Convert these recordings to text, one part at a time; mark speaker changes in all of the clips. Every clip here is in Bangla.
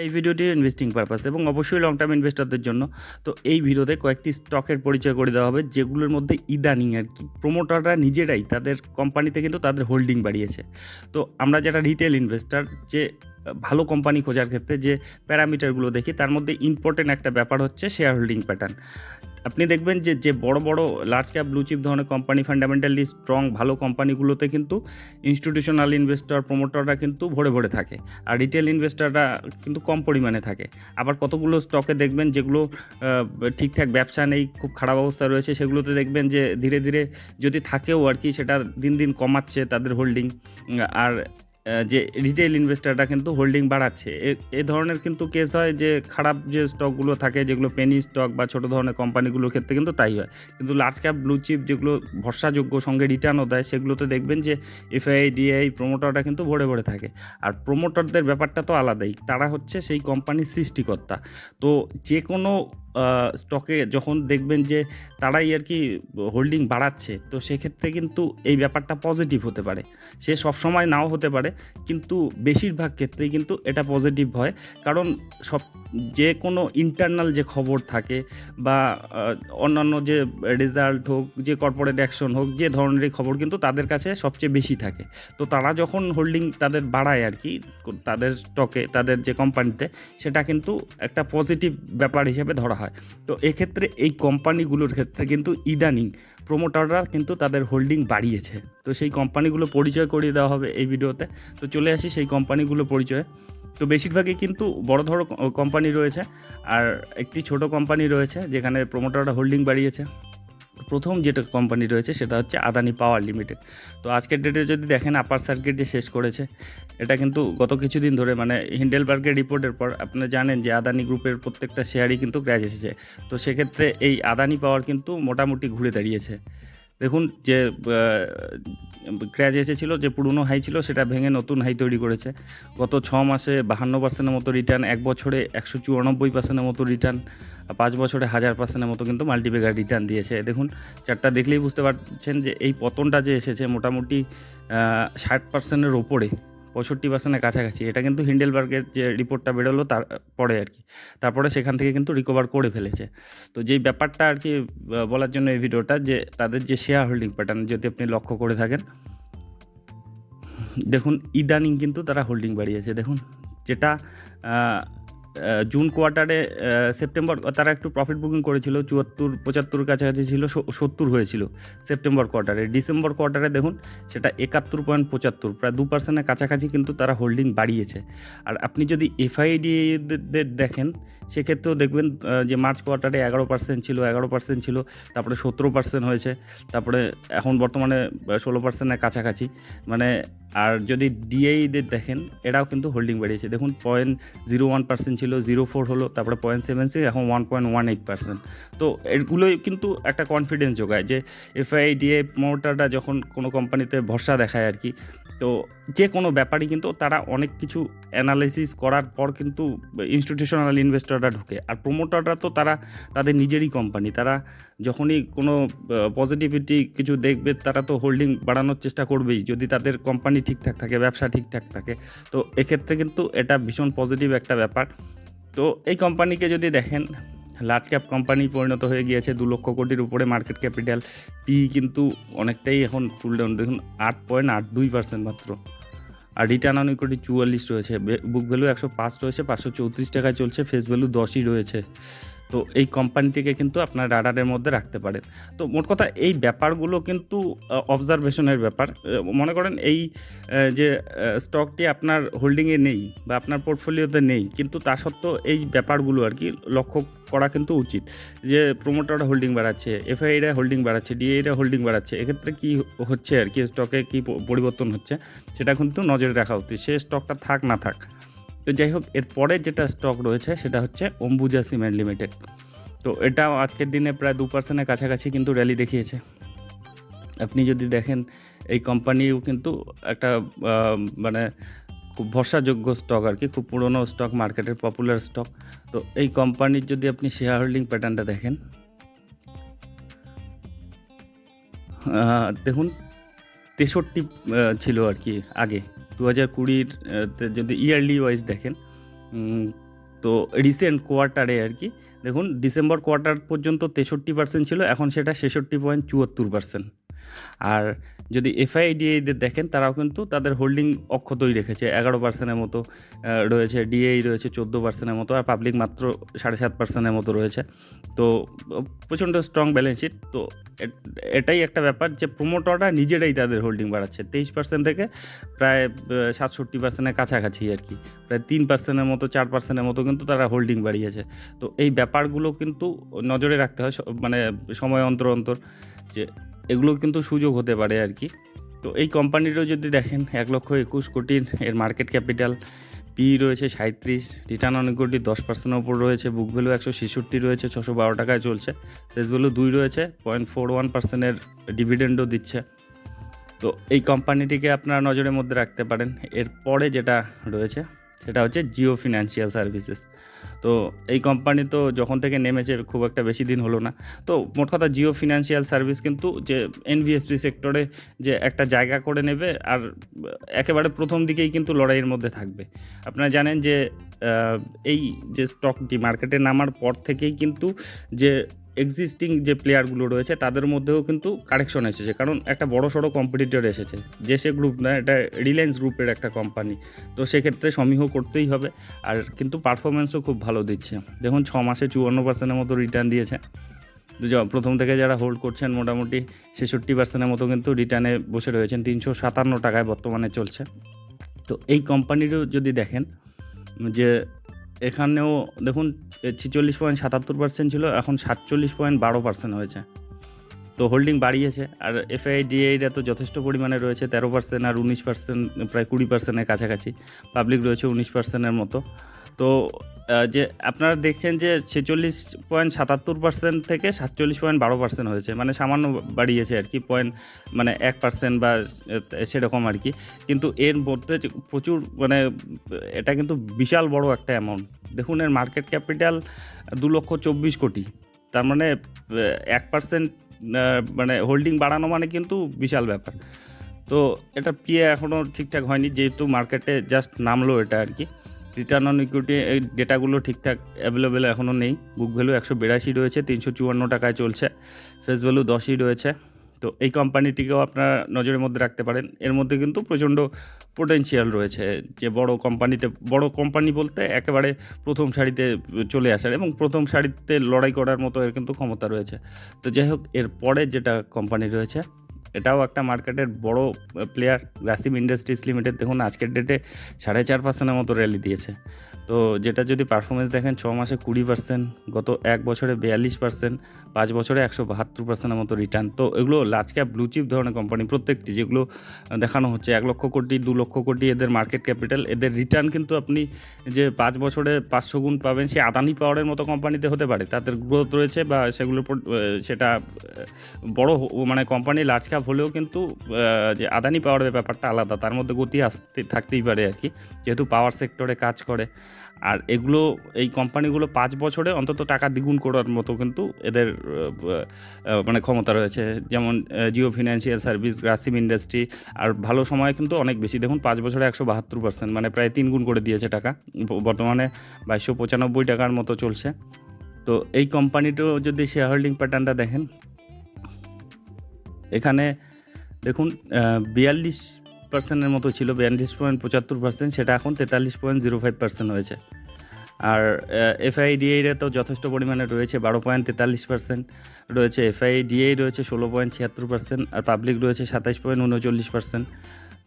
Speaker 1: এই ভিডিওটি ইনভেস্টিং পারপাস এবং অবশ্যই লং টার্ম ইনভেস্টরদের জন্য তো এই ভিডিওতে কয়েকটি স্টকের পরিচয় করে দেওয়া হবে যেগুলোর মধ্যে ইদানিং আর কি প্রোমোটাররা নিজেরাই তাদের কোম্পানিতে কিন্তু তাদের হোল্ডিং বাড়িয়েছে তো আমরা যারা রিটেল ইনভেস্টার যে ভালো কোম্পানি খোঁজার ক্ষেত্রে যে প্যারামিটারগুলো দেখি তার মধ্যে ইম্পর্টেন্ট একটা ব্যাপার হচ্ছে শেয়ার হোল্ডিং প্যাটার্ন আপনি দেখবেন যে যে বড় বড় লার্জ ক্যাপ ব্লু চিপ ধরনের কোম্পানি ফান্ডামেন্টালি স্ট্রং ভালো কোম্পানিগুলোতে কিন্তু ইনস্টিটিউশনাল ইনভেস্টর প্রমোটাররা কিন্তু ভরে ভরে থাকে আর রিটেল ইনভেস্টাররা কিন্তু কম পরিমাণে থাকে আবার কতগুলো স্টকে দেখবেন যেগুলো ঠিকঠাক ব্যবসা নেই খুব খারাপ অবস্থা রয়েছে সেগুলোতে দেখবেন যে ধীরে ধীরে যদি থাকেও আর কি সেটা দিন দিন কমাচ্ছে তাদের হোল্ডিং আর যে রিটেল ইনভেস্টাররা কিন্তু হোল্ডিং বাড়াচ্ছে এ ধরনের কিন্তু কেস হয় যে খারাপ যে স্টকগুলো থাকে যেগুলো পেনি স্টক বা ছোট ধরনের কোম্পানিগুলোর ক্ষেত্রে কিন্তু তাই হয় কিন্তু লার্জ ক্যাপ ব্লু চিপ যেগুলো ভরসাযোগ্য সঙ্গে রিটার্নও দেয় সেগুলোতে দেখবেন যে এফআই ডিআই প্রোমোটাররা কিন্তু ভরে ভরে থাকে আর প্রোমোটারদের ব্যাপারটা তো আলাদাই তারা হচ্ছে সেই কোম্পানির সৃষ্টিকর্তা তো যে কোনো স্টকে যখন দেখবেন যে তারাই আর কি হোল্ডিং বাড়াচ্ছে তো সেক্ষেত্রে কিন্তু এই ব্যাপারটা পজিটিভ হতে পারে সে সবসময় নাও হতে পারে কিন্তু বেশিরভাগ ক্ষেত্রেই কিন্তু এটা পজিটিভ হয় কারণ সব যে কোনো ইন্টারনাল যে খবর থাকে বা অন্যান্য যে রেজাল্ট হোক যে কর্পোরেট অ্যাকশন হোক যে ধরনেরই খবর কিন্তু তাদের কাছে সবচেয়ে বেশি থাকে তো তারা যখন হোল্ডিং তাদের বাড়ায় আর কি তাদের স্টকে তাদের যে কোম্পানিতে সেটা কিন্তু একটা পজিটিভ ব্যাপার হিসেবে ধরা হয় হয় তো এক্ষেত্রে এই কোম্পানিগুলোর ক্ষেত্রে কিন্তু ইদানিং প্রোমোটাররা কিন্তু তাদের হোল্ডিং বাড়িয়েছে তো সেই কোম্পানিগুলো পরিচয় করিয়ে দেওয়া হবে এই ভিডিওতে তো চলে আসি সেই কোম্পানিগুলো পরিচয়ে তো বেশিরভাগই কিন্তু বড় ধরো কোম্পানি রয়েছে আর একটি ছোট কোম্পানি রয়েছে যেখানে প্রোমোটাররা হোল্ডিং বাড়িয়েছে প্রথম যেটা কোম্পানি রয়েছে সেটা হচ্ছে আদানি পাওয়ার লিমিটেড তো আজকের ডেটে যদি দেখেন আপার সার্কিট যে শেষ করেছে এটা কিন্তু গত কিছুদিন ধরে মানে হিন্ডেলবার্গের রিপোর্টের পর আপনারা জানেন যে আদানি গ্রুপের প্রত্যেকটা শেয়ারই কিন্তু ক্র্যাশ এসেছে তো সেক্ষেত্রে এই আদানি পাওয়ার কিন্তু মোটামুটি ঘুরে দাঁড়িয়েছে দেখুন যে ক্র্যাচ এসেছিল যে পুরনো হাই ছিল সেটা ভেঙে নতুন হাই তৈরি করেছে গত ছ মাসে বাহান্ন পার্সেন্টের মতো রিটার্ন এক বছরে একশো চুরানব্বই পার্সেন্টের মতো রিটার্ন পাঁচ বছরে হাজার পার্সেন্টের মতো কিন্তু মাল্টিপেগার রিটার্ন দিয়েছে দেখুন চারটা দেখলেই বুঝতে পারছেন যে এই পতনটা যে এসেছে মোটামুটি ষাট পার্সেন্টের ওপরে পঁয়ষট্টি পার্সেন্টের কাছাকাছি এটা কিন্তু হিন্ডেলবার্গের যে রিপোর্টটা বেরোলো তার পরে আর কি তারপরে সেখান থেকে কিন্তু রিকভার করে ফেলেছে তো যেই ব্যাপারটা আর কি বলার জন্য এই ভিডিওটা যে তাদের যে শেয়ার হোল্ডিং প্যাটার্ন যদি আপনি লক্ষ্য করে থাকেন দেখুন ইদানিং কিন্তু তারা হোল্ডিং বাড়িয়েছে দেখুন যেটা জুন কোয়ার্টারে সেপ্টেম্বর তারা একটু প্রফিট বুকিং করেছিল চুয়াত্তর পঁচাত্তর কাছাকাছি ছিল সত্তর হয়েছিল সেপ্টেম্বর কোয়ার্টারে ডিসেম্বর কোয়ার্টারে দেখুন সেটা একাত্তর পয়েন্ট পঁচাত্তর প্রায় দু পার্সেন্টের কাছাকাছি কিন্তু তারা হোল্ডিং বাড়িয়েছে আর আপনি যদি এফআইডি দেখেন সেক্ষেত্রেও দেখবেন যে মার্চ কোয়ার্টারে এগারো পার্সেন্ট ছিল এগারো পার্সেন্ট ছিল তারপরে সতেরো পার্সেন্ট হয়েছে তারপরে এখন বর্তমানে ষোলো পার্সেন্টের কাছাকাছি মানে আর যদি ডিএইদের e দেখেন এটাও কিন্তু হোল্ডিং বাড়িয়েছে দেখুন পয়েন্ট জিরো ওয়ান পার্সেন্ট ছিল জিরো ফোর হলো তারপরে পয়েন্ট সেভেন সিক্স এখন one point one eight percent তো এগুলোই কিন্তু একটা কনফিডেন্স যোগায় যে এফআই ডিএ প্রমোটাররা যখন কোনো কোম্পানিতে ভরসা দেখায় আর কি তো যে কোনো ব্যাপারই কিন্তু তারা অনেক কিছু অ্যানালাইসিস করার পর কিন্তু ইনস্টিটিউশনাল ইনভেস্টররা ঢুকে আর প্রমোটাররা তো তারা তাদের নিজেরই কোম্পানি তারা যখনই কোনো পজিটিভিটি কিছু দেখবে তারা তো হোল্ডিং বাড়ানোর চেষ্টা করবেই যদি তাদের কোম্পানি ঠিকঠাক থাকে ব্যবসা ঠিকঠাক থাকে তো এক্ষেত্রে কিন্তু এটা ভীষণ পজিটিভ একটা ব্যাপার তো এই কোম্পানিকে যদি দেখেন লার্জ ক্যাপ কোম্পানি পরিণত হয়ে গিয়েছে দু লক্ষ কোটির উপরে মার্কেট ক্যাপিটাল পি কিন্তু অনেকটাই এখন ফুল ডাউন দেখুন আট পয়েন্ট আট দুই পার্সেন্ট মাত্র আর রিটার্ন অন ইকুইটি চুয়াল্লিশ রয়েছে বুক ভ্যালু একশো পাঁচ রয়েছে পাঁচশো চৌত্রিশ টাকায় চলছে ফেস ভ্যালু দশই রয়েছে তো এই কোম্পানিটিকে কিন্তু আপনার রাডারের মধ্যে রাখতে পারেন তো মোট কথা এই ব্যাপারগুলো কিন্তু অবজারভেশনের ব্যাপার মনে করেন এই যে স্টকটি আপনার হোল্ডিংয়ে নেই বা আপনার পোর্টফোলিওতে নেই কিন্তু তা সত্ত্বেও এই ব্যাপারগুলো আর কি লক্ষ্য করা কিন্তু উচিত যে প্রমোটাররা হোল্ডিং বাড়াচ্ছে এফআইআইরা হোল্ডিং বাড়াচ্ছে ডিএরা হোল্ডিং বাড়াচ্ছে এক্ষেত্রে কী হচ্ছে আর কি স্টকে কী পরিবর্তন হচ্ছে সেটা কিন্তু নজরে রাখা উচিত সে স্টকটা থাক না থাক তো যাই হোক এরপরে যেটা স্টক রয়েছে সেটা হচ্ছে অম্বুজা সিমেন্ট লিমিটেড তো এটা আজকের দিনে প্রায় দু পার্সেন্টের কাছাকাছি কিন্তু র্যালি দেখিয়েছে আপনি যদি দেখেন এই কোম্পানিও কিন্তু একটা মানে খুব ভরসাযোগ্য স্টক আর কি খুব পুরনো স্টক মার্কেটের পপুলার স্টক তো এই কোম্পানির যদি আপনি শেয়ার হোল্ডিং প্যাটার্নটা দেখেন দেখুন তেষট্টি ছিল আর কি আগে দু হাজার কুড়ির যদি ইয়ারলি ওয়াইজ দেখেন তো রিসেন্ট কোয়ার্টারে আর কি দেখুন ডিসেম্বর কোয়ার্টার পর্যন্ত তেষট্টি পার্সেন্ট ছিল এখন সেটা ছেষট্টি পয়েন্ট চুয়াত্তর পার্সেন্ট আর যদি এফআইডিআইদের দেখেন তারাও কিন্তু তাদের হোল্ডিং অক্ষতই রেখেছে এগারো পার্সেন্টের মতো রয়েছে ডিএই রয়েছে চোদ্দো পার্সেন্টের মতো আর পাবলিক মাত্র সাড়ে সাত পার্সেন্টের মতো রয়েছে তো প্রচণ্ড স্ট্রং ব্যালেন্স শিট তো এটাই একটা ব্যাপার যে প্রোমোটররা নিজেরাই তাদের হোল্ডিং বাড়াচ্ছে তেইশ পার্সেন্ট থেকে প্রায় সাতষট্টি পার্সেন্টের কাছাকাছি আর কি প্রায় তিন পার্সেন্টের মতো চার পার্সেন্টের মতো কিন্তু তারা হোল্ডিং বাড়িয়েছে তো এই ব্যাপারগুলো কিন্তু নজরে রাখতে হয় মানে সময় অন্তর অন্তর যে এগুলো কিন্তু সুযোগ হতে পারে আর কি তো এই কোম্পানিরও যদি দেখেন এক লক্ষ একুশ কোটির এর মার্কেট ক্যাপিটাল পি রয়েছে সাঁত্রিশ রিটার্ন অন ইকুইটি দশ পার্সেন্টের ওপর রয়েছে বুক ভ্যালু একশো ছেষট্টি রয়েছে ছশো বারো টাকায় চলছে ফেস ভ্যালু দুই রয়েছে পয়েন্ট ফোর ওয়ান পার্সেন্টের ডিভিডেন্ডও দিচ্ছে তো এই কোম্পানিটিকে আপনারা নজরের মধ্যে রাখতে পারেন এরপরে যেটা রয়েছে সেটা হচ্ছে জিও ফিনান্সিয়াল সার্ভিসেস তো এই কোম্পানি তো যখন থেকে নেমেছে খুব একটা বেশি দিন হলো না তো মোট কথা জিও ফিনান্সিয়াল সার্ভিস কিন্তু যে এনভিএসপি সেক্টরে যে একটা জায়গা করে নেবে আর একেবারে প্রথম দিকেই কিন্তু লড়াইয়ের মধ্যে থাকবে আপনারা জানেন যে এই যে স্টকটি মার্কেটে নামার পর থেকেই কিন্তু যে এক্সিস্টিং যে প্লেয়ারগুলো রয়েছে তাদের মধ্যেও কিন্তু কারেকশন এসেছে কারণ একটা বড় সড়ো কম্পিটিটর এসেছে যে সে গ্রুপ না এটা রিলায়েন্স গ্রুপের একটা কোম্পানি তো সেক্ষেত্রে সমীহ করতেই হবে আর কিন্তু পারফরমেন্সও খুব ভালো দিচ্ছে দেখুন ছ মাসে চুয়ান্ন পার্সেন্টের মতো রিটার্ন দিয়েছে প্রথম থেকে যারা হোল্ড করছেন মোটামুটি ছেষট্টি পার্সেন্টের মতো কিন্তু রিটার্নে বসে রয়েছেন তিনশো সাতান্ন টাকায় বর্তমানে চলছে তো এই কোম্পানিরও যদি দেখেন যে এখানেও দেখুন ছিচল্লিশ পয়েন্ট সাতাত্তর পার্সেন্ট ছিল এখন সাতচল্লিশ পয়েন্ট বারো পার্সেন্ট হয়েছে তো হোল্ডিং বাড়িয়েছে আর এফআই ডিআইটা তো যথেষ্ট পরিমাণে রয়েছে তেরো পার্সেন্ট আর উনিশ পার্সেন্ট প্রায় কুড়ি পার্সেন্টের কাছাকাছি পাবলিক রয়েছে উনিশ পার্সেন্টের মতো তো যে আপনারা দেখছেন যে ছেচল্লিশ পয়েন্ট সাতাত্তর পার্সেন্ট থেকে সাতচল্লিশ পয়েন্ট বারো পার্সেন্ট হয়েছে মানে সামান্য বাড়িয়েছে আর কি পয়েন্ট মানে এক পার্সেন্ট বা সেরকম আর কি কিন্তু এর মধ্যে প্রচুর মানে এটা কিন্তু বিশাল বড় একটা অ্যামাউন্ট দেখুন এর মার্কেট ক্যাপিটাল দু লক্ষ চব্বিশ কোটি তার মানে এক পার্সেন্ট মানে হোল্ডিং বাড়ানো মানে কিন্তু বিশাল ব্যাপার তো এটা পিয়ে এখনও ঠিকঠাক হয়নি যেহেতু মার্কেটে জাস্ট নামলো এটা আর কি রিটার্ন অন ইকুইটি এই ডেটাগুলো ঠিকঠাক অ্যাভেলেবেল এখনও নেই বুক ভ্যালু একশো বিরাশি রয়েছে তিনশো চুয়ান্ন টাকায় চলছে ফেস ভ্যালু দশই রয়েছে তো এই কোম্পানিটিকেও আপনারা নজরের মধ্যে রাখতে পারেন এর মধ্যে কিন্তু প্রচণ্ড পোটেন্সিয়াল রয়েছে যে বড় কোম্পানিতে বড় কোম্পানি বলতে একেবারে প্রথম সারিতে চলে আসার এবং প্রথম সারিতে লড়াই করার মতো এর কিন্তু ক্ষমতা রয়েছে তো যাই হোক এর পরে যেটা কোম্পানি রয়েছে এটাও একটা মার্কেটের বড় প্লেয়ার গ্রাসিম ইন্ডাস্ট্রিজ লিমিটেড দেখুন আজকের ডেটে সাড়ে চার পার্সেন্টের মতো র্যালি দিয়েছে তো যেটা যদি পারফরমেন্স দেখেন ছ মাসে কুড়ি পার্সেন্ট গত এক বছরে বিয়াল্লিশ পার্সেন্ট পাঁচ বছরে একশো বাহাত্তর পার্সেন্টের মতো রিটার্ন তো এগুলো লার্জ ক্যাপ ব্লু চিপ ধরনের কোম্পানি প্রত্যেকটি যেগুলো দেখানো হচ্ছে এক লক্ষ কোটি দু লক্ষ কোটি এদের মার্কেট ক্যাপিটাল এদের রিটার্ন কিন্তু আপনি যে পাঁচ বছরে পাঁচশো গুণ পাবেন সে আদানি পাওয়ারের মতো কোম্পানিতে হতে পারে তাদের গ্রোথ রয়েছে বা সেগুলোর সেটা বড় মানে কোম্পানি লার্জ ক্যাপ হলেও কিন্তু যে আদানি পাওয়ারের ব্যাপারটা আলাদা তার মধ্যে গতি আসতে থাকতেই পারে আর কি যেহেতু পাওয়ার সেক্টরে কাজ করে আর এগুলো এই কোম্পানিগুলো পাঁচ বছরে অন্তত টাকা দ্বিগুণ করার মতো কিন্তু এদের মানে ক্ষমতা রয়েছে যেমন Jio financial service Grasim industry আর ভালো সময় কিন্তু অনেক বেশি দেখুন পাঁচ বছরে একশো বাহাত্তর পার্সেন্ট মানে প্রায় তিন গুণ করে দিয়েছে টাকা বর্তমানে বাইশশো পঁচানব্বই টাকার মতো চলছে তো এই কোম্পানিটাও যদি শেয়ার হোল্ডিং প্যাটার্নটা দেখেন এখানে দেখুন বিয়াল্লিশ পার্সেন্টের মতো ছিল বিয়াল্লিশ পয়েন্ট পঁচাত্তর পার্সেন্ট সেটা এখন তেতাল্লিশ পয়েন্ট জিরো ফাইভ পার্সেন্ট হয়েছে আর এফআইডিআইরা তো যথেষ্ট পরিমাণে রয়েছে বারো পয়েন্ট তেতাল্লিশ পার্সেন্ট রয়েছে এফআইডিআই রয়েছে ষোলো পয়েন্ট ছিয়াত্তর পার্সেন্ট আর পাবলিক রয়েছে সাতাইশ পয়েন্ট উনচল্লিশ পার্সেন্ট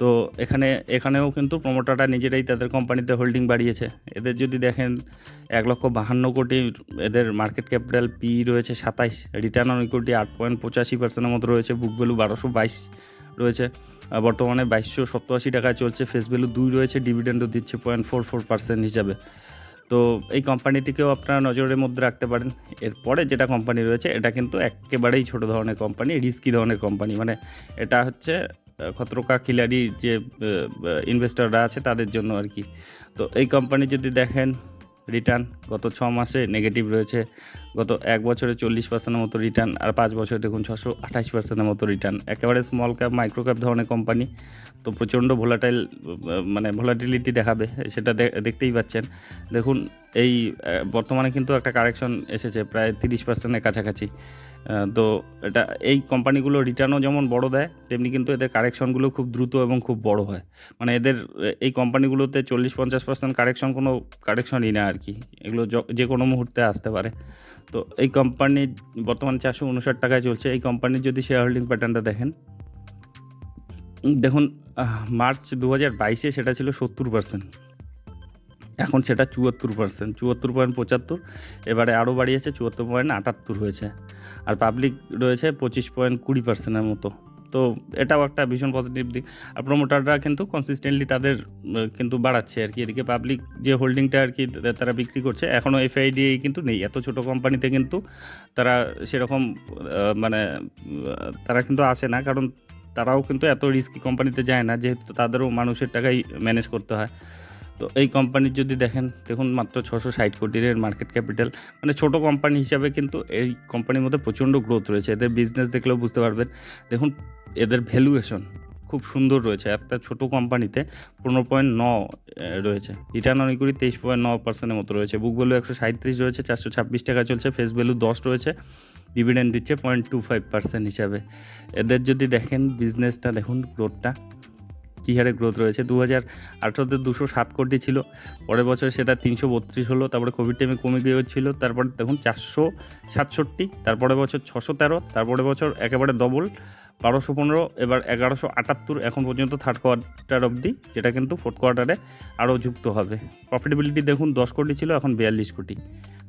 Speaker 1: তো এখানে এখানেও কিন্তু প্রমোটাররা নিজেরাই তাদের কোম্পানিতে হোল্ডিং বাড়িয়েছে এদের যদি দেখেন এক লক্ষ বাহান্ন কোটি এদের মার্কেট ক্যাপিটাল পি রয়েছে সাতাইশ রিটার্ন অন ইকুইটি আট পয়েন্ট পঁচাশি পার্সেন্টের মতো রয়েছে বুক ভ্যালু বারোশো বাইশ রয়েছে বর্তমানে বাইশশো সপ্তআশি টাকায় চলছে ফেস ভ্যালু দুই রয়েছে ডিভিডেন্ডও দিচ্ছে পয়েন্ট ফোর ফোর পার্সেন্ট হিসাবে তো এই কোম্পানিটিকেও আপনারা নজরের মধ্যে রাখতে পারেন এরপরে যেটা কোম্পানি রয়েছে এটা কিন্তু একেবারেই ছোট ধরনের কোম্পানি রিস্কি ধরনের কোম্পানি মানে এটা হচ্ছে খতরকা খিলারি যে ইনভেস্টররা আছে তাদের জন্য আর কি তো এই কোম্পানি যদি দেখেন রিটার্ন গত ছ মাসে নেগেটিভ রয়েছে গত এক বছরে চল্লিশ পার্সেন্টের মতো রিটার্ন আর পাঁচ বছরে দেখুন ছশো আঠাশ পার্সেন্টের মতো রিটার্ন একেবারে স্মল ক্যাপ মাইক্রো ক্যাপ ধরনের কোম্পানি তো প্রচণ্ড ভোলাটাইল মানে ভোলাটিলিটি দেখাবে সেটা দেখতেই পাচ্ছেন দেখুন এই বর্তমানে কিন্তু একটা কারেকশন এসেছে প্রায় তিরিশ পার্সেন্টের কাছাকাছি তো এটা এই কোম্পানিগুলো রিটার্নও যেমন বড় দেয় তেমনি কিন্তু এদের কারেকশনগুলো খুব দ্রুত এবং খুব বড় হয় মানে এদের এই কোম্পানিগুলোতে চল্লিশ পঞ্চাশ পার্সেন্ট কারেকশন কোনো কারেকশনই না আর কি এগুলো যে কোনো মুহূর্তে আসতে পারে তো এই কোম্পানি বর্তমান চারশো উনষাট টাকায় চলছে এই কোম্পানির যদি শেয়ার হোল্ডিং প্যাটার্নটা দেখেন দেখুন মার্চ দু হাজার বাইশে সেটা ছিল সত্তর পার্সেন্ট এখন সেটা চুয়াত্তর পার্সেন্ট চুয়াত্তর পয়েন্ট পঁচাত্তর এবারে আরও বাড়িয়েছে চুয়াত্তর পয়েন্ট আটাত্তর হয়েছে আর পাবলিক রয়েছে পঁচিশ পয়েন্ট কুড়ি পার্সেন্টের মতো তো এটাও একটা ভীষণ পজিটিভ দিক আর প্রমোটাররা কিন্তু কনসিস্টেন্টলি তাদের কিন্তু বাড়াচ্ছে আর কি এদিকে পাবলিক যে হোল্ডিংটা আর কি তারা বিক্রি করছে এখনও এফআইডি কিন্তু নেই এত ছোট কোম্পানিতে কিন্তু তারা সেরকম মানে তারা কিন্তু আসে না কারণ তারাও কিন্তু এত রিস্কি কোম্পানিতে যায় না যেহেতু তাদেরও মানুষের টাকাই ম্যানেজ করতে হয় তো এই কোম্পানির যদি দেখেন দেখুন মাত্র ছশো ষাট কোটির মার্কেট ক্যাপিটাল মানে ছোট কোম্পানি হিসাবে কিন্তু এই কোম্পানির মধ্যে প্রচণ্ড গ্রোথ রয়েছে এদের বিজনেস দেখলেও বুঝতে পারবেন দেখুন এদের ভ্যালুয়েশন খুব সুন্দর রয়েছে একটা ছোট কোম্পানিতে পনেরো পয়েন্ট ন রয়েছে রিটার্ন অনেক করি তেইশ পয়েন্ট ন পার্সেন্টের মতো রয়েছে বুক ভ্যালু একশো সাঁত্রিশ রয়েছে চারশো ছাব্বিশ টাকা চলছে ফেস ভ্যালু দশ রয়েছে ডিভিডেন্ড দিচ্ছে পয়েন্ট টু ফাইভ পার্সেন্ট হিসাবে এদের যদি দেখেন বিজনেসটা দেখুন গ্রোথটা কী হারে গ্রোথ রয়েছে দু হাজার আঠারোতে দুশো সাত কোটি ছিল পরের বছর সেটা তিনশো বত্রিশ হলো তারপরে কোভিড টাইমে কমে ছিল তারপরে দেখুন চারশো সাতষট্টি তারপরে বছর ছশো তেরো তারপরে বছর একেবারে ডবল বারোশো পনেরো এবার এগারোশো আটাত্তর এখন পর্যন্ত থার্ড কোয়ার্টার অবধি যেটা কিন্তু ফোর্থ কোয়ার্টারে আরও যুক্ত হবে প্রফিটেবিলিটি দেখুন দশ কোটি ছিল এখন বিয়াল্লিশ কোটি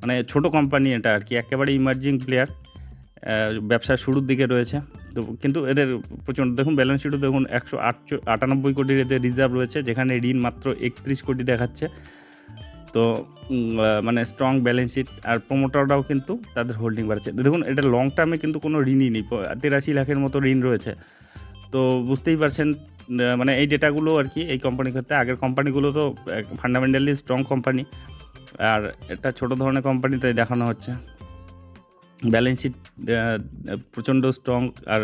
Speaker 1: মানে ছোট কোম্পানি এটা আর কি একেবারে ইমার্জিং প্লেয়ার ব্যবসার শুরুর দিকে রয়েছে তো কিন্তু এদের প্রচণ্ড দেখুন ব্যালেন্স শিটও দেখুন একশো আটশো আটানব্বই কোটির এদের রিজার্ভ রয়েছে যেখানে ঋণ মাত্র একত্রিশ কোটি দেখাচ্ছে তো মানে স্ট্রং ব্যালেন্স শিট আর প্রোমোটাররাও কিন্তু তাদের হোল্ডিং বাড়ছে দেখুন এটা লং টার্মে কিন্তু কোনো ঋণই নেই তেরাশি লাখের মতো ঋণ রয়েছে তো বুঝতেই পারছেন মানে এই ডেটাগুলো আর কি এই কোম্পানির ক্ষেত্রে আগের কোম্পানিগুলো তো ফান্ডামেন্টালি স্ট্রং কোম্পানি আর এটা ছোটো ধরনের কোম্পানিতে দেখানো হচ্ছে ব্যালেন্স শিট uh, প্রচণ্ড স্ট্রং আর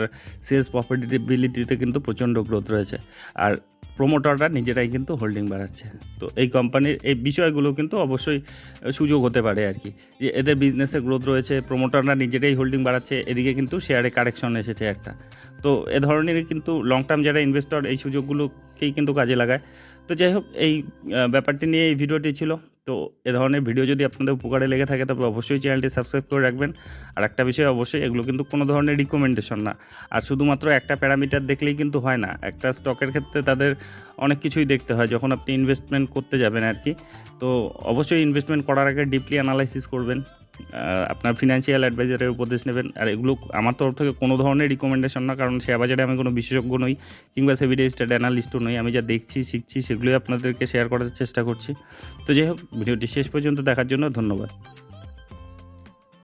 Speaker 1: সেলস প্রফিটেবিলিটিতে কিন্তু প্রচণ্ড গ্রোথ রয়েছে আর প্রোমোটাররা নিজেরাই কিন্তু হোল্ডিং বাড়াচ্ছে তো এই কোম্পানির এই বিষয়গুলো কিন্তু অবশ্যই সুযোগ হতে পারে আর কি যে এদের বিজনেসে গ্রোথ রয়েছে প্রোমোটাররা নিজেরাই হোল্ডিং বাড়াচ্ছে এদিকে কিন্তু শেয়ারে কারেকশন এসেছে একটা তো এ ধরনের কিন্তু লং টার্ম যারা ইনভেস্টর এই সুযোগগুলোকেই কিন্তু কাজে লাগায় তো যাই হোক এই ব্যাপারটি নিয়ে এই ভিডিওটি ছিল তো এ ধরনের ভিডিও যদি আপনাদের উপকারে লেগে থাকে তবে অবশ্যই চ্যানেলটি সাবস্ক্রাইব করে রাখবেন আর একটা বিষয় অবশ্যই এগুলো কিন্তু কোনো ধরনের রিকমেন্ডেশন না আর শুধুমাত্র একটা প্যারামিটার দেখলেই কিন্তু হয় না একটা স্টকের ক্ষেত্রে তাদের অনেক কিছুই দেখতে হয় যখন আপনি ইনভেস্টমেন্ট করতে যাবেন আর কি তো অবশ্যই ইনভেস্টমেন্ট করার আগে ডিপলি অ্যানালাইসিস করবেন আপনার ফিনান্সিয়াল অ্যাডভাইজারের উপদেশ নেবেন আর এগুলো আমার তরফ থেকে কোনো ধরনের রিকমেন্ডেশন না কারণ শেয়ার বাজারে আমি কোনো বিশেষজ্ঞ নই কিংবা সেভিডে স্টেট অ্যানালিস্টও নই আমি যা দেখছি শিখছি সেগুলোই আপনাদেরকে শেয়ার করার চেষ্টা করছি তো যাই হোক ভিডিওটি শেষ পর্যন্ত দেখার জন্য ধন্যবাদ